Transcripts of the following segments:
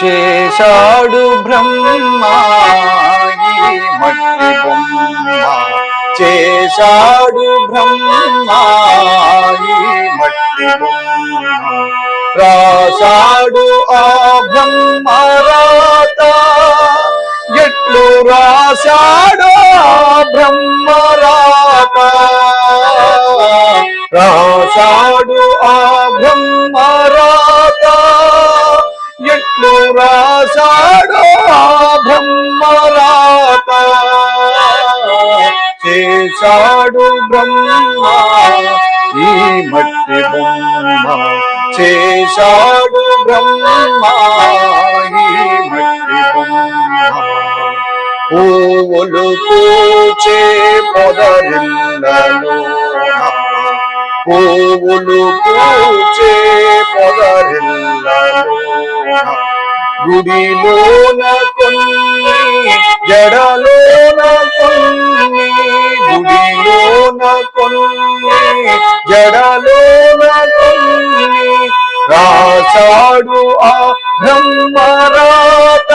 చేశాడు బ్రహ్మ మట్టి బొమ్మ చేశాడు బ్రహ్మ మట్టి బొమ్మ రాశాడు ఆ బ్రహ్మ రాత ఎట్లు రాశాడు ఆ బ్రహ్మ రాత రా చేశాడు బ్రహ్మ ఈ మట్టి బొమ్మ. చేశాడు బ్రహ్మ ఈ మట్టి బొమ్మ. పువ్వులు పూచే పొదరిల్లలో. పూవులు పూచే పొదరిల్లలో. గుడిలోన కొన్ని జడలోన కొన్ని జడలోన కొన్ని రాశాడు ఆ బ్రహ్మరాత.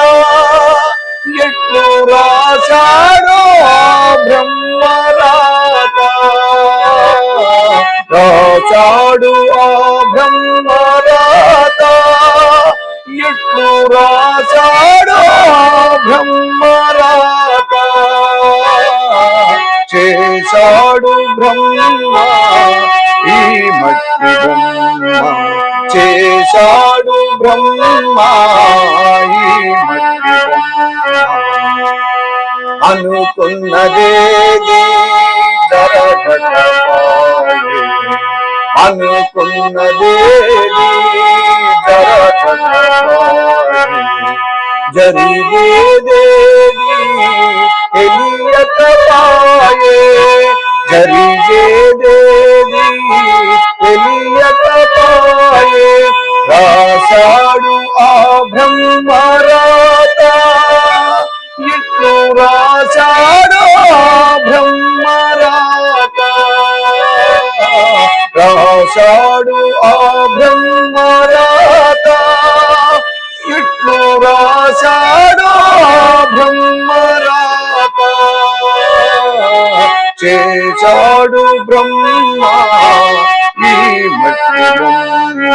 ఎట్లు రాశాడు ఆ బ్రహ్మరాత? రాశాడు ఆ బ్రహ్మరాత. ఎట్లు రాశాడు ఆ బ్రహ్మ చేశాడు బ్రహ్మ ఈ మట్టి బొమ్మ. చేశాడు బ్రహ్మ ఈ మట్టి అనుకున్నదేది జరగటపాయే అనుకున్నదేది జరగటపాయే జరిగేదేది తెలియకపాయే జరిగేదేది తెలియకపాయే రాసాడు ఆ బ్రహ్మరాత. ఇట్లు రాసాడు ఆ బ్రహ్మరాత. రాశాడు ఆ బ్రహ్మరాత. రాశాడు బ్రహ్మరాత। చేశాడు బ్రహ్మ ఈ మట్టి బొమ్మ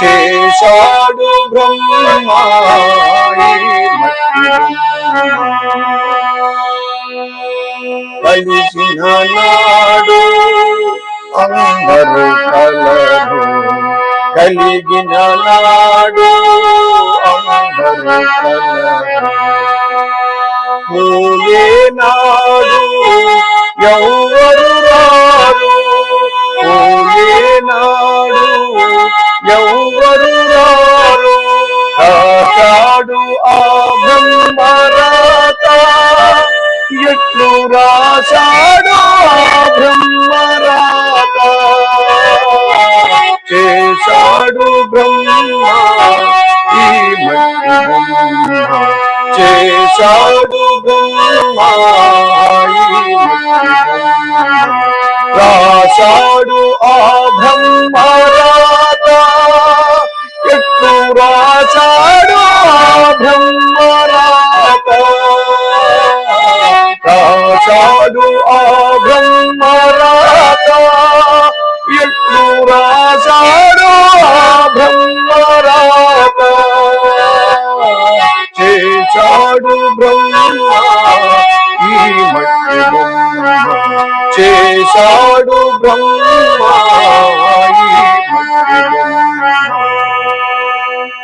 చేశాడు బ్రహ్మ ఈ మట్టి కలిసిన నాడు అందరూ కలరు। కలిగిన నాడు అందరూ పోయే నాడు ఎవరు రారు? పోయే నాడు ఎవరు రారు? కాడు ఆ బ్రహ్మరాత ఎట్లు రాశాడు ఆ బ్రహ్మ చేశాడు బ్రహ్మ ఈ మట్టి చేశాడు బ్రహ్మ రాశాడు ఆ బ్రహ్మరాత ఎట్లు రాశాడు ఆ బ్రహ్మ చేశాడు బ్రహ్మాయి.